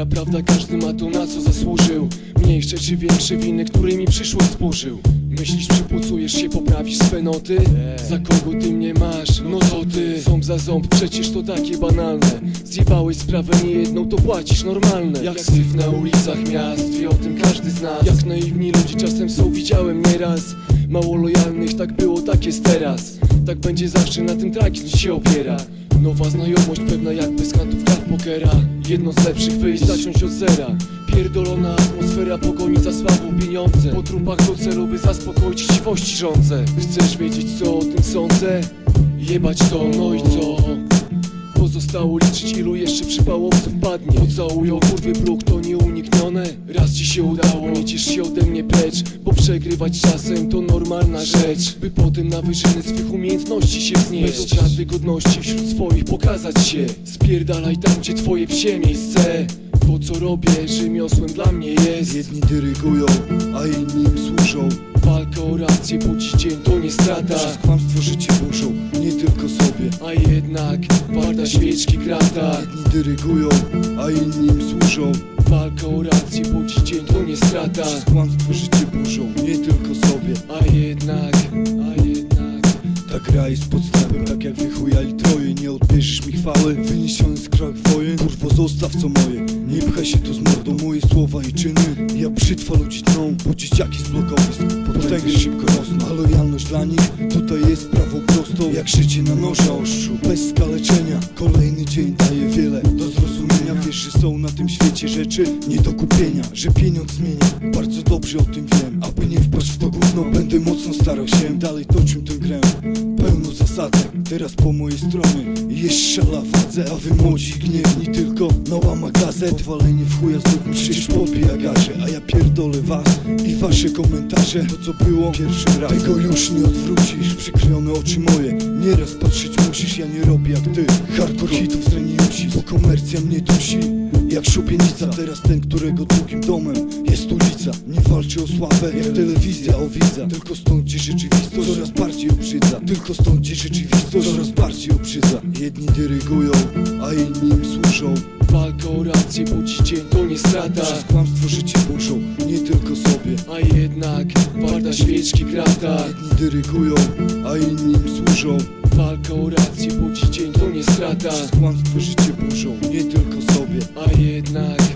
Stara prawda, każdy ma to na co zasłużył. Mniejsze czy większe winy, którymi przyszło spłużył Myślisz, przypucujesz się, poprawisz swe noty? Za kogo ty mnie masz? No to ty? Ząb za ząb, przecież to takie banalne. Zjebałeś sprawę niejedną, to płacisz normalne. Jak syf na ulicach miast, wie o tym każdy z nas. Jak naiwni ludzie czasem są, widziałem nieraz. Mało lojalnych, tak było, tak jest teraz. Tak będzie zawsze, na tym tragizm się opiera Nowa znajomość, pewna jak bez kart pokera Jedno z lepszych wyjść, zacząć od zera Pierdolona atmosfera pogoni za sławą pieniądze Po trupach do celu, by zaspokoić chciwości rządze Chcesz wiedzieć co o tym sądzę? Jebać to, no i co? Pozostało liczyć ilu jeszcze przypałowców padnie. Pocałują kurwy bruk to nieuniknione. Raz ci się udało, nie ciesz się ode mnie precz Bo przegrywać czasem to normalna rzecz By potem na wyżyny swych umiejętności się wznieść Bez utraty godności wśród swoich pokazać się. Spierdalaj tam gdzie twoje psie miejsce. To co robię rzemiosłem dla mnie jest. Jedni dyrygują, a inni im służą Walka o rację, bo dziś dzień to nie strata. Przez kłamstwo życie burzą, nie tylko sobie. A jednak warta świeczki krata. Jedni dyrygują, a inni im służą. Walka o rację, bo dziś dzień to nie strata. Przez kłamstwo życie burzą, nie tylko sobie. A jednak, a jednak. Ta gra jest podstawem, tak jak wychujali troje. Nie odbierzesz mi chwały, wyniesiony z krach wojen Kurwo zostaw co moje, nie pchaj się tu z mordą Moje słowa i czyny, jak brzytwa ludzi tną Bo dzieciaki z blokowisk, potęgi szybko rosną. A lojalność dla nich, tutaj jest prawo prosto Jak życie na noże ostrzu, bez skaleczenia. Kolejny dzień daje wiele do zrozumienia. Wiesz, że są na tym świecie rzeczy nie do kupienia Że pieniądz zmienia, bardzo dobrze o tym wiem. Aby nie wpaść w to gówno, będę mocno starał się. Dalej toczył tę grę, pełno zasadek Teraz po mojej stronie. Jest szala wadze A wy młodzi gniewni tylko na łama gazet. Podwalenie w chuja znów mi przecież garze A ja pierdolę was i wasze komentarze. To co było pierwszy raz Tego już nie odwrócisz. Przyklejone oczy moje. Nieraz patrzeć musisz, ja nie robię jak ty. Hardcore hitów zraniuci Bo komercja mnie dusi jak szubienica Teraz ten, którego drugim domem jest ulica. Nie walczy o sławę jak telewizja o widza Tylko stąd gdzie rzeczywistość coraz bardziej obrzydza. Tylko stąd gdzie rzeczywistość coraz bardziej obrzydza. Jedni dyrygują, a inni im służą. Walka o rację, bo dziś dzień to nie strata. Przez kłamstwo życie burzą, nie tylko sobie. A jednak warta świeczki krata. Jedni dyrygują, a inni im służą Walka o rację budzi dzień, to nie strata. Przez kłamstwo życie burzą, nie tylko sobie, a jednak.